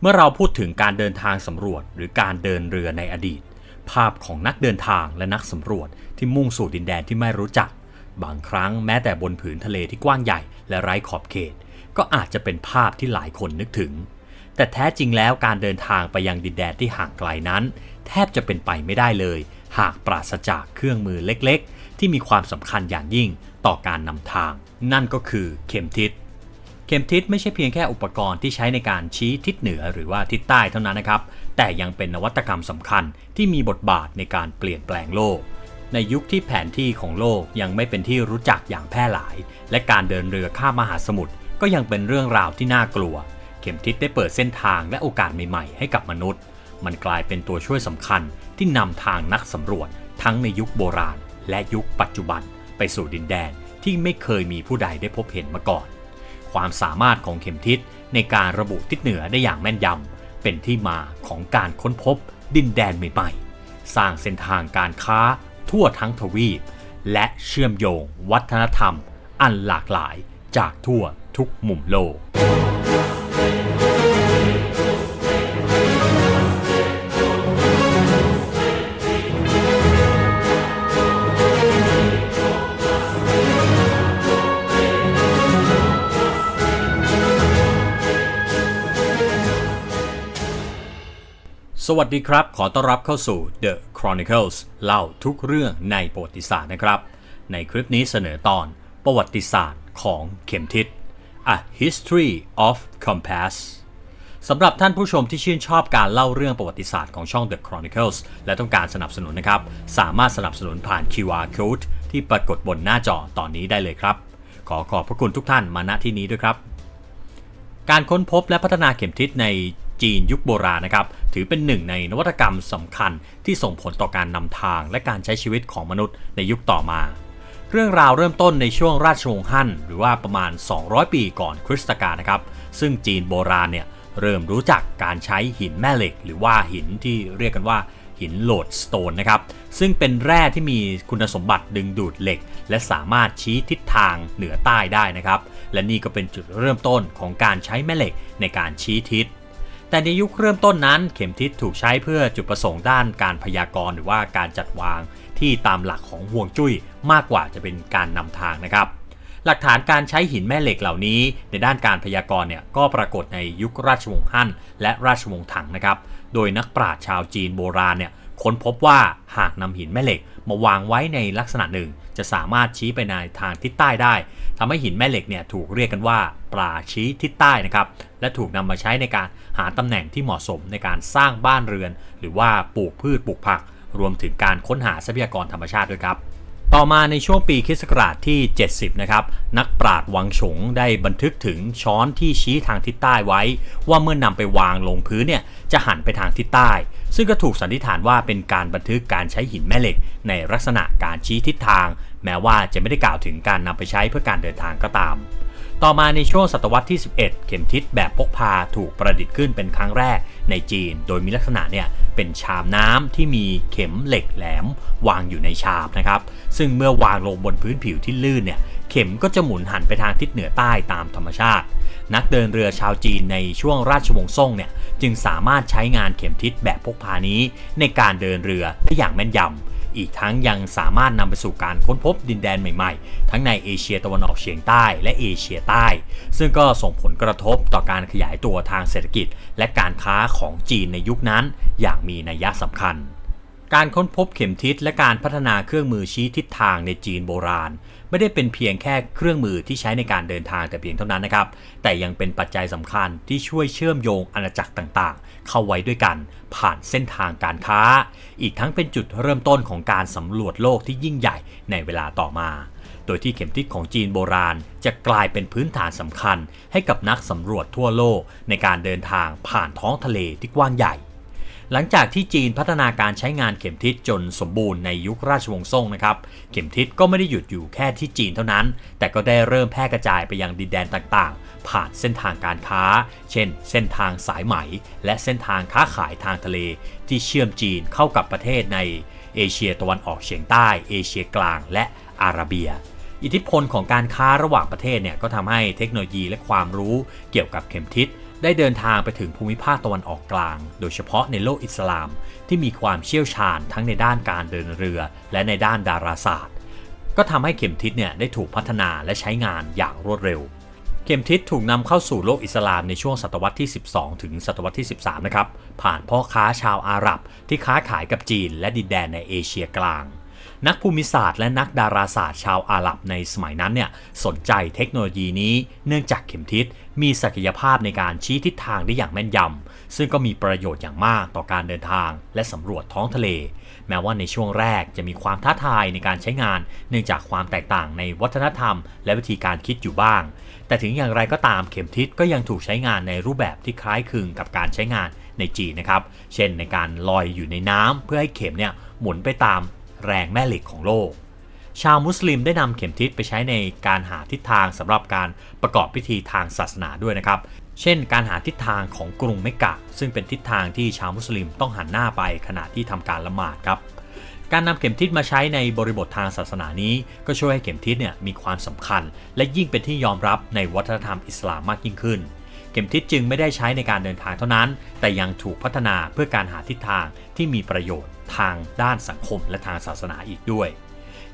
เมื่อเราพูดถึงการเดินทางสำรวจหรือการเดินเรือในอดีต ภาพของนักเดินทางและนักสำรวจที่มุ่งสู่ดินแดนที่ไม่รู้จัก บางครั้งแม้แต่บนผืนทะเลที่กว้างใหญ่และไร้ขอบเขต ก็อาจจะเป็นภาพที่หลายคนนึกถึง แต่แท้จริงแล้วการเดินทางไปยังดินแดนที่ห่างไกลนั้น แทบจะเป็นไปไม่ได้เลย หากปราศจากเครื่องมือเล็กๆ ที่มีความสำคัญอย่างยิ่งต่อการนำทาง นั่นก็คือเข็มทิศ เข็มทิศไม่ใช่เพียงแค่อุปกรณ์ที่ใช้ในการชี้ทิศเหนือหรือว่าทิศใต้เท่านั้นนะครับ แต่ยังเป็นนวัตกรรมสำคัญที่มีบทบาทในการเปลี่ยนแปลงโลก ในยุคที่แผนที่ของโลกยังไม่เป็นที่รู้จักอย่างแพร่หลาย และการเดินเรือข้ามมหาสมุทรก็ยังเป็นเรื่องราวที่น่ากลัว เข็มทิศได้เปิดเส้นทางและโอกาสใหม่ๆ ให้กับมนุษย์ มันกลายเป็นตัวช่วยสำคัญที่นำทางนักสำรวจ ทั้งในยุคโบราณ และยุคปัจจุบัน ไปสู่ดินแดนที่ไม่เคยมีผู้ใดได้พบเห็นมาก่อน ความสามารถของเข็มทิศในการระบุทิศเหนือได้อย่างแม่นยำเป็นที่มาของการค้นพบดินแดนใหม่ๆสร้างเส้นทางการค้าทั่วทั้งทวีป และเชื่อมโยงวัฒนธรรมอันหลากหลายจากทั่วทุกมุมโลก สวัสดีครับ ขอต้อนรับเข้าสู่ The Chronicles เล่าทุกเรื่องในประวัติศาสตร์นะครับ ในคลิปนี้เสนอตอนประวัติศาสตร์ของเข็มทิศ A History of Compass สำหรับท่านผู้ชมที่ชื่นชอบการเล่าเรื่องประวัติศาสตร์ของช่อง The Chronicles และต้องการสนับสนุนนะครับ สามารถสนับสนุนผ่าน QR Code ที่ปรากฏบนหน้าจอตอนนี้ได้เลยครับ ขอขอบพระคุณทุกท่านมาณที่นี้ด้วยครับ การค้นพบและพัฒนาเข็มทิศใน จีนยุคโบราณนะครับ ถือเป็นหนึ่งในนวัตกรรมสำคัญที่ส่งผลต่อการนำทางและการใช้ชีวิตของมนุษย์ในยุคต่อมา เรื่องราวเริ่มต้นในช่วงราชวงศ์ฮั่นหรือว่าประมาณ 200 ปีก่อนคริสตกาลนะครับ ซึ่งจีนโบราณเนี่ยเริ่มรู้จักการใช้หินแม่เหล็ก หรือว่าหินที่เรียกกันว่าหินโหลดสโตนนะครับ ซึ่งเป็นแร่ที่มีคุณสมบัติดึงดูดเหล็ก และสามารถชี้ทิศทางเหนือใต้ได้นะครับ และนี่ก็เป็นจุดเริ่มต้นของการใช้แม่เหล็กในการชี้ทิศ แต่ในยุคเริ่มต้นนั้นเข็มทิศถูกใช้เพื่อจุดประสงค์ด้านการพยากรณ์หรือว่าการจัดวางที่ตามหลักของห่วงจุ้ยมากกว่าจะเป็นการนำทางนะครับ หลักฐานการใช้หินแม่เหล็กเหล่านี้ ในด้านการพยากรณ์เนี่ยก็ปรากฏในยุคราชวงศ์ฮั่นและราชวงศ์ถังนะครับ โดยนักปราชญ์ชาวจีนโบราณเนี่ยค้นพบว่าหากนำหินแม่เหล็กมาวางไว้ในลักษณะหนึ่ง จะสามารถชี้ไปในทางทิศใต้ได้ทำให้หินแม่เหล็กเนี่ยถูกเรียกกันว่าปลาชี้ทิศใต้นะครับ และถูกนำมาใช้ในการหาตำแหน่งที่เหมาะสมในการสร้างบ้านเรือน หรือว่าปลูกพืชปลูกผัก รวมถึงการค้นหาทรัพยากรธรรมชาติด้วยครับต่อมาในช่วงปีคริสต์ศักราชที่ 70 นะครับ นักปราชญ์วังฉงได้บันทึกถึงช้อนที่ชี้ทางทิศใต้ไว้ ว่าเมื่อนำไปวางลงพื้นเนี่ยจะหันไปทางทิศใต้ ซึ่งก็ถูกสันนิษฐานว่าเป็นการบันทึกการใช้หินแม่เหล็ก ในลักษณะการชี้ทิศทาง แม้ว่าจะไม่ได้กล่าวถึงการนำไปใช้เพื่อการเดินทางก็ตาม ต่อมาในช่วงศตวรรษที่ 11 เข็มทิศแบบพกพาถูกประดิษฐ์ขึ้นเป็นครั้งแรกในจีน โดยมีลักษณะเนี่ยเป็นชามน้ำที่มีเข็มเหล็กแหลมวางอยู่ในชามนะครับ ซึ่งเมื่อวางลงบนพื้นผิวที่ลื่นเนี่ย เข็มก็จะหมุนหันไปทางทิศเหนือใต้ตามธรรมชาติ นักเดินเรือชาวจีนในช่วงราชวงศ์ซ่งเนี่ยจึงสามารถใช้งานเข็มทิศแบบพกพานี้ ในการเดินเรือได้อย่างแม่นยำอีกทั้งยังสามารถนำไปสู่การค้นพบดินแดนใหม่ๆ ทั้งในเอเชียตะวันออกเฉียงใต้และเอเชียใต้ ซึ่งก็ส่งผลกระทบต่อการขยายตัวทางเศรษฐกิจ และการค้าของจีนในยุคนั้น อย่างมีนัยสำคัญ การค้นพบเข็มทิศและการพัฒนาเครื่องมือชี้ทิศทางในจีนโบราณ ไม่ได้เป็นเพียงแค่เครื่องมือที่ใช้ในการเดินทางแต่เพียงเท่านั้นนะครับ แต่ยังเป็นปัจจัยสำคัญที่ช่วยเชื่อมโยงอาณาจักรต่างๆ เข้าไว้ด้วยกัน ผ่านเส้นทางการค้า อีกทั้งเป็นจุดเริ่มต้นของการสำรวจโลกที่ยิ่งใหญ่ในเวลาต่อมา โดยที่เข็มทิศของจีนโบราณ จะกลายเป็นพื้นฐานสำคัญ ให้กับนักสำรวจทั่วโลกในการเดินทางผ่านท้องทะเลที่กว้างใหญ่ หลังจากที่จีนพัฒนาการใช้งานเข็มทิศจนสมบูรณ์ในยุคราชวงศ์ซ่งนะครับ เข็มทิศก็ไม่ได้หยุดอยู่แค่ที่จีนเท่านั้น แต่ก็ได้เริ่มแพร่กระจายไปยังดินแดนต่างๆ ผ่านเส้นทางการค้า เช่น เส้นทางสายไหม และเส้นทางค้าขายทางทะเล ที่เชื่อมจีนเข้ากับประเทศในเอเชียตะวันออกเฉียงใต้ เอเชียกลางและอาระเบียอิทธิพลของการค้าระหว่างประเทศเนี่ยก็ทำให้เทคโนโลยีและความรู้เกี่ยวกับเข็มทิศ ได้เดินทางไปถึงภูมิภาคตะวันออกกลาง โดยเฉพาะในโลกอิสลาม ที่มีความเชี่ยวชาญทั้งในด้านการเดินเรือ และในด้านดาราศาสตร์ ก็ทำให้เข็มทิศเนี่ยได้ถูกพัฒนาและใช้งานอย่างรวดเร็ว เข็มทิศถูกนำเข้าสู่โลกอิสลามในช่วงศตวรรษที่ 12 ถึงศตวรรษที่ 13 นะครับ ผ่านพ่อค้าชาวอาหรับที่ค้าขายกับจีนและดินแดนในเอเชียกลาง นักภูมิศาสตร์และนักดาราศาสตร์ชาวอาหรับในสมัยนั้นเนี่ยสนใจเทคโนโลยีนี้เนื่องจากเข็มทิศมีศักยภาพในการชี้ทิศทางได้อย่างแม่นยำซึ่งก็มีประโยชน์อย่างมากต่อการเดินทาง และสำรวจท้องทะเล แม้ว่าในช่วงแรกจะมีความท้าทายในการใช้งาน เนื่องจากความแตกต่างในวัฒนธรรม และวิธีการคิดอยู่บ้าง แต่ถึงอย่างไรก็ตามเข็มทิศก็ยังถูกใช้งานในรูปแบบที่คล้ายคลึงกับการใช้งานในจีนนะครับ เช่นในการลอยอยู่ในน้ำเพื่อให้เข็มเนี่ยหมุนไปตาม แรงแม่เหล็กของโลก ชาวมุสลิมได้นำเข็มทิศไปใช้ในการหาทิศทางสำหรับการประกอบพิธีทางศาสนาด้วยนะครับ เช่น การหาทิศทางของกรุงเมกะ ซึ่งเป็นทิศทางที่ชาวมุสลิมต้องหันหน้าไปขณะที่ทำการละหมาดครับการนำเข็มทิศมาใช้ในบริบททางศาสนานี้ ก็ช่วยให้เข็มทิศเนี่ยมีความสำคัญ และยิ่งเป็นที่ยอมรับในวัฒนธรรมอิสลามมากยิ่งขึ้น เข็มทิศจึงไม่ได้ใช้ในการเดินทางเท่านั้น แต่ยังถูกพัฒนาเพื่อการหาทิศทางที่มีประโยชน์ทางด้านสังคมและทางศาสนาอีกด้วย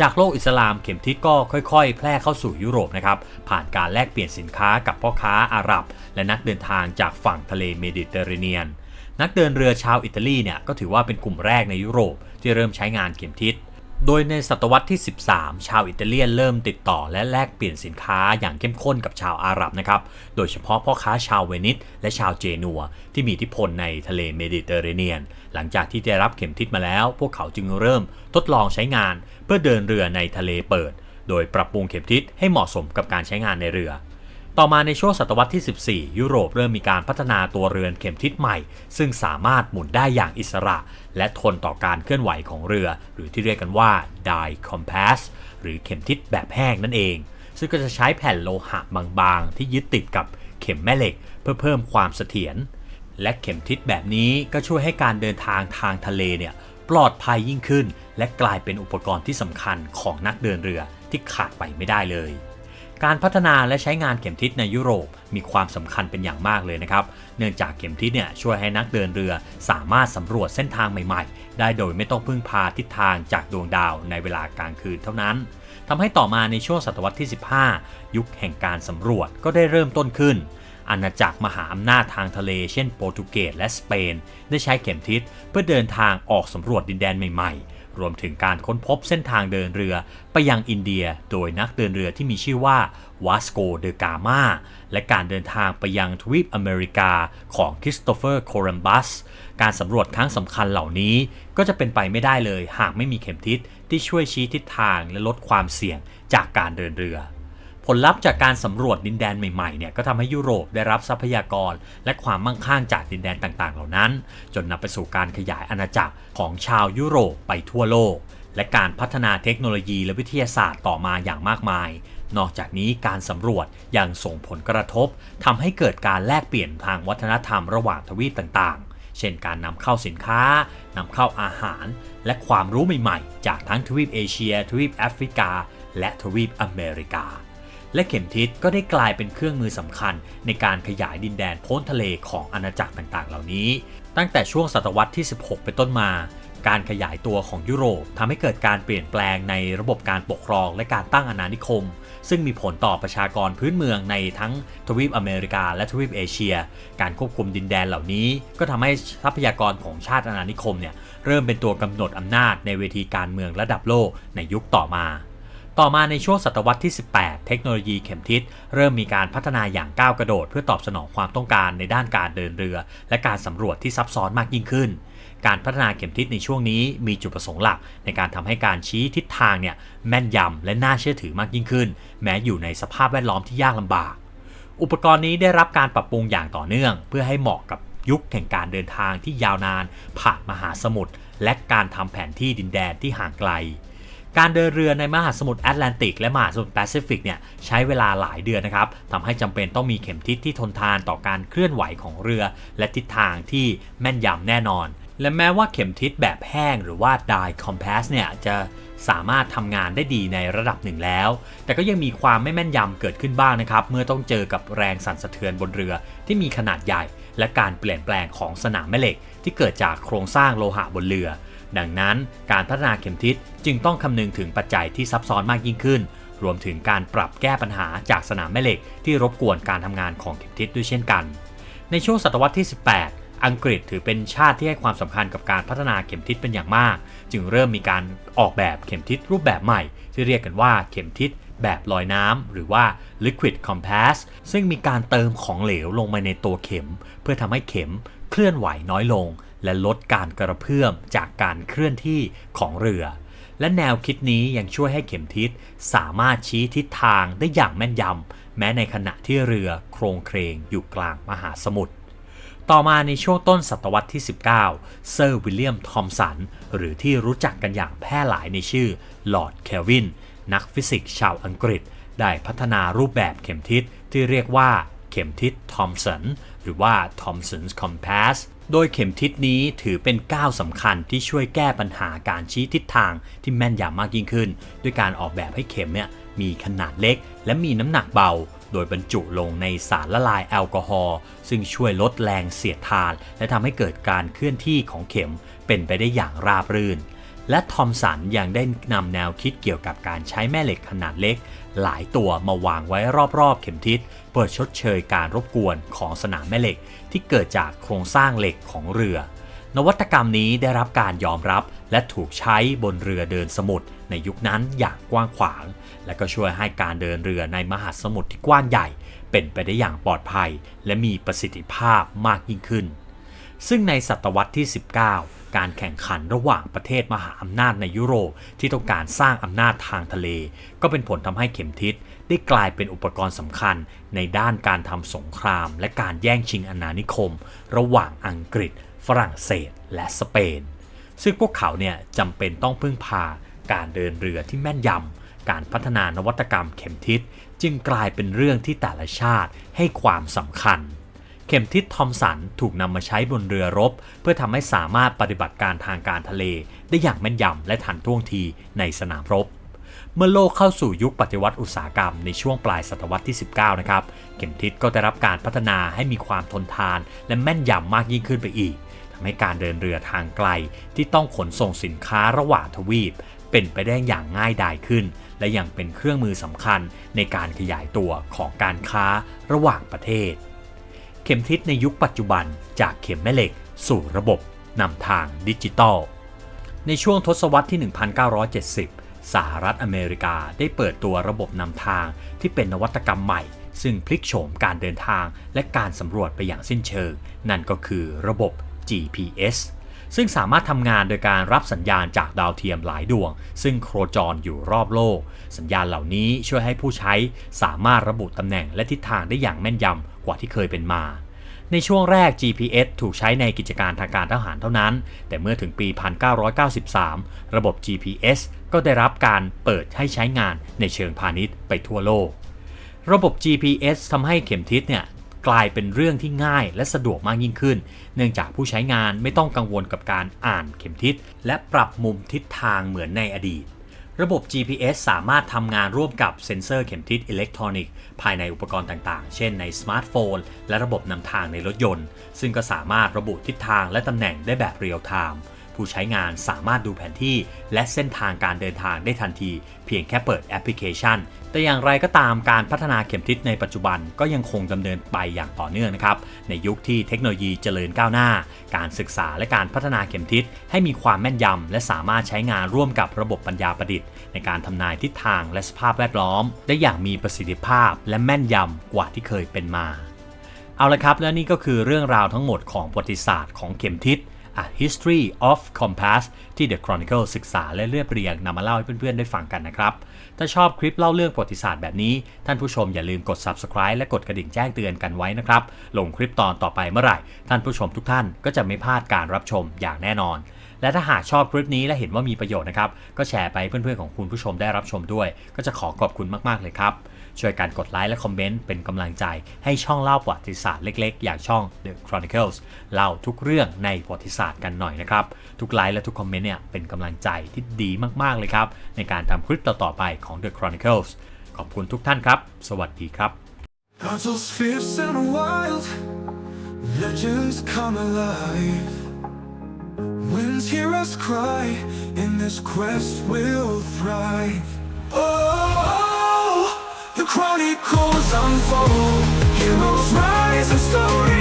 จากโลกอิสลามเข็มทิศก็ค่อยๆ แพร่เข้าสู่ยุโรปนะครับ ผ่านการแลกเปลี่ยนสินค้ากับพ่อค้าอาหรับ และนักเดินทางจากฝั่งทะเลเมดิเตอร์เรเนียน นักเดินเรือชาวอิตาลีเนี่ยก็ถือว่าเป็นกลุ่มแรกในยุโรปที่เริ่มใช้งานเข็มทิศ โดยในศตวรรษที่ 13 ชาวอิตาเลียนเริ่มติดต่อและแลกเปลี่ยนสินค้าอย่างเข้มข้นกับชาวอาหรับนะครับ โดยเฉพาะพ่อค้าชาวเวนิสและชาวเจนัว ที่มีอิทธิพลในทะเลเมดิเตอร์เรเนียน หลังจากที่ได้รับเข็มทิศมาแล้ว พวกเขาจึงเริ่มทดลองใช้งาน เพื่อเดินเรือในทะเลเปิด โดยปรับปรุงเข็มทิศให้เหมาะสมกับการใช้งานในเรือ ต่อมาในช่วงศตวรรษที่ 14 ยุโรปเริ่มมีการพัฒนาตัวเรือนเข็มทิศใหม่ ซึ่งสามารถหมุนได้อย่างอิสระ และทนต่อการเคลื่อนไหวของเรือ หรือที่เรียกกันว่า die compass หรือเข็มทิศแบบแห้งนั่นเอง ซึ่งก็จะใช้แผ่นโลหะบางๆ ที่ยึดติดกับเข็มแม่เหล็ก เพื่อเพิ่มความเสถียรและเข็มทิศแบบนี้ก็ช่วยให้การเดินทางทางทะเลเนี่ยปลอดภัยยิ่งขึ้น และกลายเป็นอุปกรณ์ที่สำคัญของนักเดินเรือที่ขาดไปไม่ได้เลย การพัฒนาและใช้งานเข็มทิศในยุโรปมีความสำคัญเป็นอย่างมากเลยนะครับ เนื่องจากเข็มทิศเนี่ยช่วยให้นักเดินเรือสามารถสำรวจเส้นทางใหม่ๆ ได้โดยไม่ต้องพึ่งพาทิศทางจากดวงดาวในเวลากลางคืนเท่านั้นทำให้ต่อมาในช่วงศตวรรษที่ 15 ยุคแห่งการสำรวจก็ได้เริ่มต้นขึ้นอาณาจักรมหาอำนาจทางทะเลเช่นโปรตุเกสและสเปน ได้ใช้เข็มทิศเพื่อเดินทางออกสำรวจดินแดนใหม่ๆ รวมถึงการค้นพบเส้นทางเดินเรือไปยังอินเดียโดยนักเดินเรือที่มีชื่อว่าวาสโกเดกามาและการเดินทางไปยังทวีปอเมริกาของคริสโตเฟอร์โคลัมบัส การสำรวจครั้งสำคัญเหล่านี้ก็จะเป็นไปไม่ได้เลยหากไม่มีเข็มทิศที่ช่วยชี้ทิศทางและลดความเสี่ยงจากการเดินเรือ ผลลัพธ์จากการสำรวจดินแดนใหม่ๆเนี่ยก็ทำให้ยุโรปได้รับทรัพยากร และความมั่งคั่งจากดินแดนต่างๆ เหล่านั้น จนนำไปสู่การขยายอาณาจักรของชาวยุโรปไปทั่วโลก และการพัฒนาเทคโนโลยีและวิทยาศาสตร์ต่อมาอย่างมากมาย นอกจากนี้การสำรวจยังส่งผลกระทบทำให้เกิดการแลกเปลี่ยนทางวัฒนธรรมระหว่างทวีปต่างๆ เช่นการนำเข้าสินค้านำเข้าอาหาร และความรู้ใหม่ๆ จากทั้งทวีปเอเชีย ทวีปแอฟริกา และทวีปอเมริกา และเข็มทิศก็ได้กลายเป็นเครื่องมือสำคัญ ในการขยายดินแดนพ้นทะเลของอาณาจักรต่างๆ เหล่านี้ ตั้งแต่ช่วงศตวรรษที่ 16 เป็นต้นมา การขยายตัวของยุโรปทำให้เกิดการเปลี่ยนแปลงในระบบการปกครองและการตั้งอาณานิคม ซึ่งมีผลต่อประชากรพื้นเมืองในทั้งทวีปอเมริกาและทวีปเอเชีย การควบคุมดินแดนเหล่านี้ ก็ทำให้ทรัพยากรของชาติอาณานิคมเนี่ยเริ่มเป็นตัวกำหนดอำนาจในเวทีการเมืองระดับโลกในยุคต่อมา ต่อมาในช่วงศตวรรษที่ 18 เทคโนโลยีเข็มทิศเริ่มมีการพัฒนาอย่างก้าวกระโดด เพื่อตอบสนองความต้องการในด้านการเดินเรือ และการสำรวจที่ซับซ้อนมากยิ่งขึ้น การพัฒนาเข็มทิศในช่วงนี้มีจุดประสงค์หลัก ในการทำให้การชี้ทิศทางเนี่ยแม่นยำและน่าเชื่อถือมากยิ่งขึ้น แม้อยู่ในสภาพแวดล้อมที่ยากลำบาก อุปกรณ์นี้ได้รับการปรับปรุงอย่างต่อเนื่อง เพื่อให้เหมาะกับยุคแห่งการเดินทางที่ยาวนาน ผ่านมหาสมุทรและการทำแผนที่ดินแดนที่ห่างไกล การเดินเรือในมหาสมุทรแอตแลนติกและมหาสมุทรแปซิฟิกเนี่ยใช้เวลาหลายเดือนนะครับทำให้จำเป็นต้องมีเข็มทิศที่ทนทานต่อการเคลื่อนไหวของเรือ และทิศทางที่แม่นยำแน่นอน และแม้ว่าเข็มทิศแบบแห้งหรือว่า die compass เนี่ยจะสามารถทำงานได้ดีในระดับหนึ่งแล้ว แต่ก็ยังมีความไม่แม่นยำเกิดขึ้นบ้างนะครับ เมื่อต้องเจอกับแรงสั่นสะเทือนบนเรือที่มีขนาดใหญ่ และการเปลี่ยนแปลงของสนามแม่เหล็ก ที่เกิดจากโครงสร้างโลหะบนเรือ ดังนั้นการพัฒนาเข็มทิศจึงต้องคำนึงถึงปัจจัยที่ซับซ้อนมากยิ่งขึ้น รวมถึงการปรับแก้ปัญหาจากสนามแม่เหล็ก ที่รบกวนการทำงานของเข็มทิศด้วยเช่นกัน ในช่วงศตวรรษที่ 18 อังกฤษถือเป็นชาติที่ให้ความสำคัญกับการพัฒนาเข็มทิศเป็นอย่างมาก จึงเริ่มมีการออกแบบเข็มทิศรูปแบบใหม่ ที่เรียกกันว่าเข็มทิศแบบลอยน้ำหรือว่า liquid compass ซึ่งมีการเติมของเหลวลงมาในตัวเข็ม เพื่อทำให้เข็มเคลื่อนไหวน้อยลง และลดการกระเพื่อมจากการเคลื่อนที่ของเรือ และแนวคิดนี้ยังช่วยให้เข็มทิศสามารถชี้ทิศทางได้อย่างแม่นยำแม้ในขณะที่เรือโครงเครงอยู่กลางมหาสมุทรต่อมาในช่วงต้นศตวรรษที่ 19 เซอร์วิลเลียม ทอมสัน หรือที่รู้จักกันอย่างแพร่หลายในชื่อลอร์ดเคลวิน นักฟิสิกส์ชาวอังกฤษ ได้พัฒนารูปแบบเข็มทิศที่เรียกว่าเข็มทิศทอมสัน หรือว่า Thomson's Compass โดยเข็มทิศนี้ถือเป็นก้าวสำคัญที่ช่วยแก้ปัญหาการชี้ทิศทางที่แม่นยำมากยิ่งขึ้น ด้วยการออกแบบให้เข็มเนี่ยมีขนาดเล็ก และมีน้ำหนักเบา โดยบรรจุลงในสารละลายแอลกอฮอล์ซึ่งช่วยลดแรงเสียดทาน และทำให้เกิดการเคลื่อนที่ของเข็มเป็นไปได้อย่างราบรื่นและทอมสันยังได้นำแนวคิดเกี่ยวกับการใช้แม่เหล็กขนาดเล็ก หลายตัวมาวางไว้รอบๆ เข็มทิศ เพื่อชดเชยการรบกวนของสนามแม่เหล็ก ที่เกิดจากโครงสร้างเหล็กของเรือ นวัตกรรมนี้ได้รับการยอมรับและถูกใช้บนเรือเดินสมุทรในยุคนั้นอย่างกว้างขวาง และก็ช่วยให้การเดินเรือในมหาสมุทรที่กว้างใหญ่ เป็นไปได้อย่างปลอดภัย และมีประสิทธิภาพมากยิ่งขึ้น ซึ่งในศตวรรษที่ 19 การแข่งขันระหว่างประเทศมหาอำนาจในยุโรปที่ต้องการสร้างอำนาจทางทะเล ก็เป็นผลทำให้เข็มทิศได้กลายเป็นอุปกรณ์สำคัญในด้านการทำสงคราม และการแย่งชิงอาณานิคม ระหว่างอังกฤษ ฝรั่งเศส และสเปน ซึ่งพวกเขาเนี่ยจำเป็นต้องพึ่งพาการเดินเรือที่แม่นยำ การพัฒนานวัตกรรมเข็มทิศจึงกลายเป็นเรื่องที่แต่ละชาติให้ความสำคัญ เข็มทิศทอมสันถูกนำมาใช้บนเรือรบ เพื่อทำให้สามารถปฏิบัติการทางการทะเล ได้อย่างแม่นยำและทันท่วงทีในสนามรบ เมื่อโลกเข้าสู่ยุคปฏิวัติอุตสาหกรรมในช่วงปลายศตวรรษที่ 19 นะครับ เข็มทิศก็ได้รับการพัฒนาให้มีความทนทาน และแม่นยำมากยิ่งขึ้นไปอีกทำให้การเดินเรือทางไกล ที่ต้องขนส่งสินค้าระหว่างทวีป เป็นไปได้อย่างง่ายดายขึ้น และยังเป็นเครื่องมือสำคัญในการขยายตัวของการค้าระหว่างประเทศ ข็มทิศในยุคปัจจุบันจากเข็มแม่เหล็ก สู่ระบบนำทางดิจิตอล ในช่วงทศวรรษที่ 1970 สหรัฐอเมริกาได้เปิดตัวระบบนำทางที่เป็นนวัตกรรมใหม่ ซึ่งพลิกโฉมการเดินทางและการสำรวจไปอย่างสิ้นเชิง นั่นก็คือระบบ GPS ซึ่งสามารถทำงานโดยการรับสัญญาณจากดาวเทียมหลายดวง ซึ่งโครจรอยู่รอบโลก สัญญาณเหล่านี้ช่วยให้ผู้ใช้สามารถระบุตำแหน่งและทิศทางได้อย่างแม่นยำ กว่าที่เคยเป็นมา ในช่วงแรก GPS ถูกใช้ในกิจการทางการทหารเท่านั้น แต่เมื่อถึงปี 1993 ระบบ GPS ก็ได้รับการเปิดให้ใช้งานในเชิงพาณิชย์ไปทั่วโลก ระบบ GPS ทำให้เข็มทิศเนี่ยกลายเป็นเรื่องที่ง่ายและสะดวกมากยิ่งขึ้น เนื่องจากผู้ใช้งานไม่ต้องกังวลกับการอ่านเข็มทิศและปรับมุมทิศทางเหมือนในอดีต ระบบ GPS สามารถทำงานร่วมกับเซ็นเซอร์เข็มทิศอิเล็กทรอนิกส์ภายในอุปกรณ์ต่างๆ เช่นในสมาร์ทโฟน และระบบนำทางในรถยนต์ ซึ่งก็สามารถระบุทิศทางและตำแหน่งได้แบบเรียลไทม์ผู้ใช้งานสามารถดูแผนที่ และเส้นทางการเดินทางได้ทันที เพียงแค่เปิดแอปพลิเคชัน แต่อย่างไรก็ตามการพัฒนาเข็มทิศในปัจจุบันก็ยังคงดำเนินไปอย่างต่อเนื่องนะครับ ในยุคที่เทคโนโลยีเจริญก้าวหน้า การศึกษาและการพัฒนาเข็มทิศให้มีความแม่นยำและสามารถใช้งานร่วมกับระบบปัญญาประดิษฐ์ ในการทำนายทิศทางและสภาพแวดล้อม ได้อย่างมีประสิทธิภาพและแม่นยำกว่าที่เคยเป็นมา เอาละครับ และนี่ก็คือเรื่องราวทั้งหมดของประวัติศาสตร์ของเข็มทิศ A History of Compass ที่ The Chronicle ศึกษาและเรียบเรียงนำมาเล่าให้เพื่อนๆได้ฟังกันนะครับ ถ้าชอบคลิปเล่าเรื่องประวัติศาสตร์แบบนี้ ท่านผู้ชมอย่าลืมกด subscribe และกดกระดิ่งแจ้งเตือนกันไว้นะครับ ลงคลิปตอนต่อไปเมื่อไหร่ ท่านผู้ชมทุกท่านก็จะไม่พลาดการรับชมอย่างแน่นอน และถ้าหากชอบคลิปนี้และเห็นว่ามีประโยชน์นะครับ ก็แชร์ไปเพื่อนๆของคุณผู้ชมได้รับชมด้วย ก็จะขอขอบคุณมากๆเลยครับ ช่วยการกดไลค์และคอมเมนต์เป็นกำลังใจ ให้ช่องเล่าประวัติศาสตร์เล็กๆ อย่างช่อง The Chronicles เล่าทุกเรื่องในประวัติศาสตร์กันหน่อยนะครับ ทุกไลค์และทุกคอมเมนต์เนี่ยเป็นกำลังใจที่ดีมากๆเลยครับ ในการทำคลิปต่อๆไปของ The Chronicles ขอบคุณทุกท่านครับ สวัสดีครับ Battles fierce and wild, legends come alive. Winds hear us cry, in this quest we'll thrive. Oh, chronicles unfold, heroes rise and stories.